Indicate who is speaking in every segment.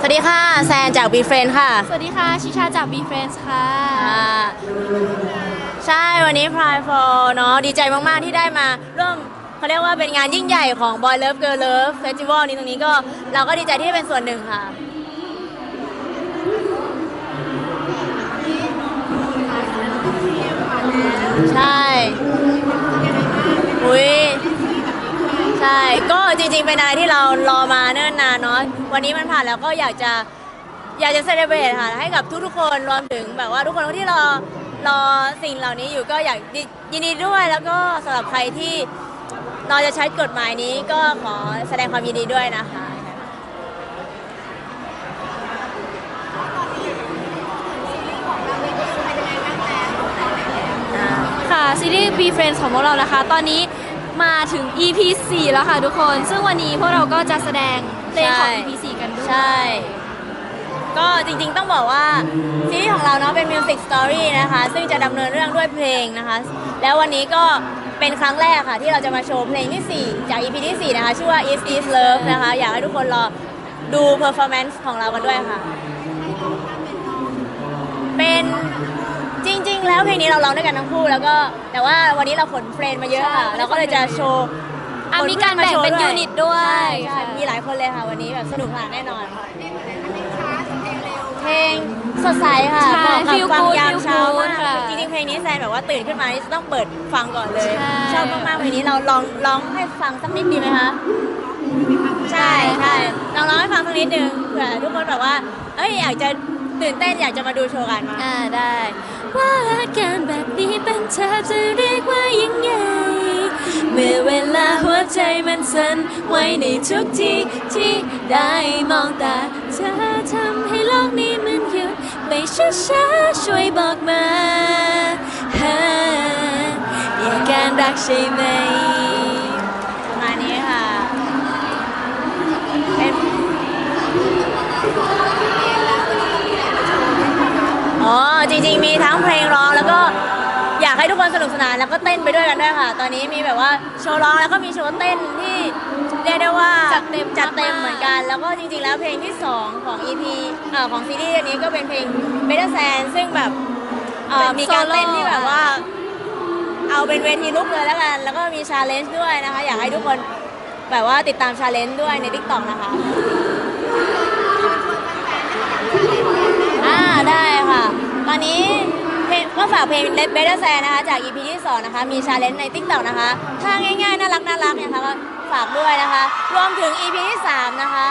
Speaker 1: สวัสดีค่ะ แซนจาก b ีเฟรนค่ะ
Speaker 2: สวัสดีค่ะ ชิชาจาก b f r i e n d s ค่ะ
Speaker 1: อ่าใช่วันนี้ Pride for เนาะดีใจมาก ๆ ที่ได้มาร่วมเขาเรียกว่าเป็นงานยิ่งใหญ่ของ Boy Love Girl Love Festival นี้ตรงนี้ก็เราก็ดีใจที่ได้เป็นส่วนหนึ่งค่ะ ใช่ จริงๆ เป็นอะไรที่เรารอมาเนิ่นนานเนาะ วันนี้มันผ่านแล้วก็อยากจะอยากจะเซเลบรตค่ะให้กับทุกๆคนรวมถึงแบบว่าทุกคนที่รอรอสิ่งเหล่านี้อยู่ก็อยากยินดีด้วยแล้วก็สำหรับใครที่รอจะใช้กฎหมายนี้ก็ขอแสดงความยินดีด้วยนะคะ
Speaker 2: ค่ะ ซีรีส์ b f r i e n d s ของพวกเรานะคะ ตอนนี้ มาถึง EP 4 แล้วค่ะทุกคน ซึ่งวันนี้พวกเราก็จะแสดงเพลงของ
Speaker 1: ใช่
Speaker 2: EP 4 กันด้วย
Speaker 1: ใช่ ก็จริงๆต้องบอกว่าซีรีส์ของเราเนาะเป็นมิวสิกสตอรี่นะคะ ซึ่งจะดำเนินเรื่องด้วยเพลงนะคะ แล้ววันนี้ก็เป็นครั้งแรกค่ะ ที่เราจะมาโชว์เพลงที่ 4 จาก EP ที่ 4 นะคะ ชื่อว่า Is Is Love นะคะ อยากให้ทุกคนรอดู performance ของเรากันด้วยค่ะ เป็นจริ งๆแล้วเพลงนี้เราร้องด้วยกันทั้งคู่แล้วก็แต่ว่าวันนี้เราขนเฟรนด์มาเยอะค่ะ
Speaker 2: ใช่
Speaker 1: เราก็เลยจะโชว์
Speaker 2: อะมีการแบ่งเป็นยูนิตด้วย
Speaker 1: ใช่ใช่มีหลายคนเลยค่ะวันนี้แบบสนุกสนานแน่นอนเพลงสดใสค่ะ
Speaker 2: ใช่
Speaker 1: เหมาะกับ
Speaker 2: feel
Speaker 1: ฟัง
Speaker 2: good
Speaker 1: ยาม
Speaker 2: feel
Speaker 1: เช้า
Speaker 2: good
Speaker 1: มาก
Speaker 2: ค่ะ
Speaker 1: จริงๆเพลงนี้แซนแบบว่าตื่นขึ้นมานี่จะต้องเปิดฟังก่อนเลย
Speaker 2: ใช่
Speaker 1: ชอบมากๆเพลงนี้เราลองร้องให้ฟังสักนิดดีไหมคะใช่ใช่ลองร้องให้ฟังสักนิดนึงเผื่อทุกคนแบบว่าเอ้ยอยากจะตื่นเต้นอยากจะมาดูโชว์กันมา
Speaker 2: อ่าได้ ว่าอาการแบบนี้เป็นเธอจะเรียกว่ายังไง เมื่อเวลาหัวใจมันสั่นไหวในทุกทีที่ได้มองตาเธอทำให้โลกนี้มันหยุดไปช้าๆช่วยบอกมาฮะมีอาการรักใช่ไหม
Speaker 1: จริงๆ มีทั้งเพลงร้องแล้วก็อยากให้ทุกคนสนุกสนานแล้วก็เต้นไปด้วยกันด้วยค่ะ ตอนนี้มีแบบว่าโชว์ร้องแล้วก็มีโชว์เต้นที่เรียกได้ว่า
Speaker 2: จัดเต็ม
Speaker 1: จัดเต็ม
Speaker 2: มากๆ
Speaker 1: เหมือนกัน แล้วก็จริงๆแล้วเพลงที่ 2 ของ EP เอ่อของซีรีส์อันนี้ก็เป็นเพลง Better Sand ซึ่งแบบเอ่อ
Speaker 2: เป็น
Speaker 1: มีการ
Speaker 2: โซโล่
Speaker 1: เต้นที่แบบว่า เอาเป็นเวทีลุกเลยแล้วกัน แล้วก็มีชาเลนจ์ด้วยนะคะ อยากให้ทุกคนแบบว่าติดตามชาเลนจ์ด้วยใน t ิ k t o k นะคะ อ่าได้ค่ะต อนนี้เพลงก็ฝากเพลง Better Sand นะคะ จาก EP ที่ 2 นะคะ มีชาเลนจ์ใน t ิ k t o k นะคะถ้าง่ายๆ น่ารักน่ารักเนี่ยนะคะก็ฝากด้วยนะคะ รวมถึง EP ที่ 3 นะคะ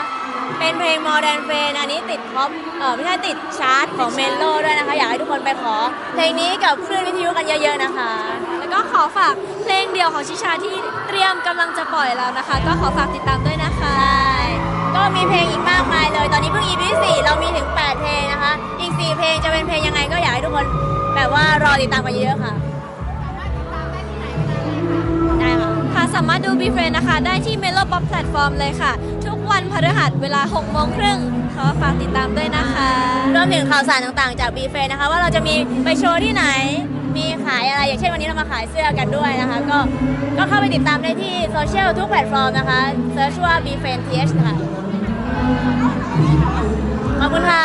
Speaker 1: เป็นเพลง Modern f r i e n d อันนี้ติดท็อปเออไม่ใช่ติดชาร์ตของเมนโลด้วยนะคะ อยากให้ทุกคนไปขอ เพลงนี้กับคลื่นวิทยุกันเยอะๆนะคะ
Speaker 2: แล้วก็ขอฝากเพลงเดียวของชิชาที่เตรียมกำลังจะปล่อยแล้วนะคะ ก็ขอฝากติดตามด้วย
Speaker 1: มีเพลงอีกมากมายเลย ตอนนี้เพิ่ง EP ที่4เรามีถึง 8 เพลงนะคะ อีก 4 เพลงจะเป็นเพลงยังไงก็อยากให้ทุกคนแบบว่ารอติดตามกันเยอะๆค่ะ ได้ค่ะ
Speaker 2: ค่ะสามารถดู b f r i e n d นะคะ ได้ที่ Melo Pop Platform เลยค่ะ ทุกวันพฤหัสเวลา6โมงครึ่งขอฝากติดตามด้วยนะคะ
Speaker 1: รวมถึงข่าวสารต่างๆจาก b ีเฟนะคะ ว่าเราจะมีไปโชว์ที่ไหน มีขายอะไร อย่างเช่นวันนี้เรามาขายเสื้อกันด้วยนะคะ ก็ก็เข้าไปติดตามได้ที่โซเชียลทุกแพลตฟอร์มนะคะเซิร์ชว่า b ีเฟนทีเอชค่ะ ขอบคุณค่ะ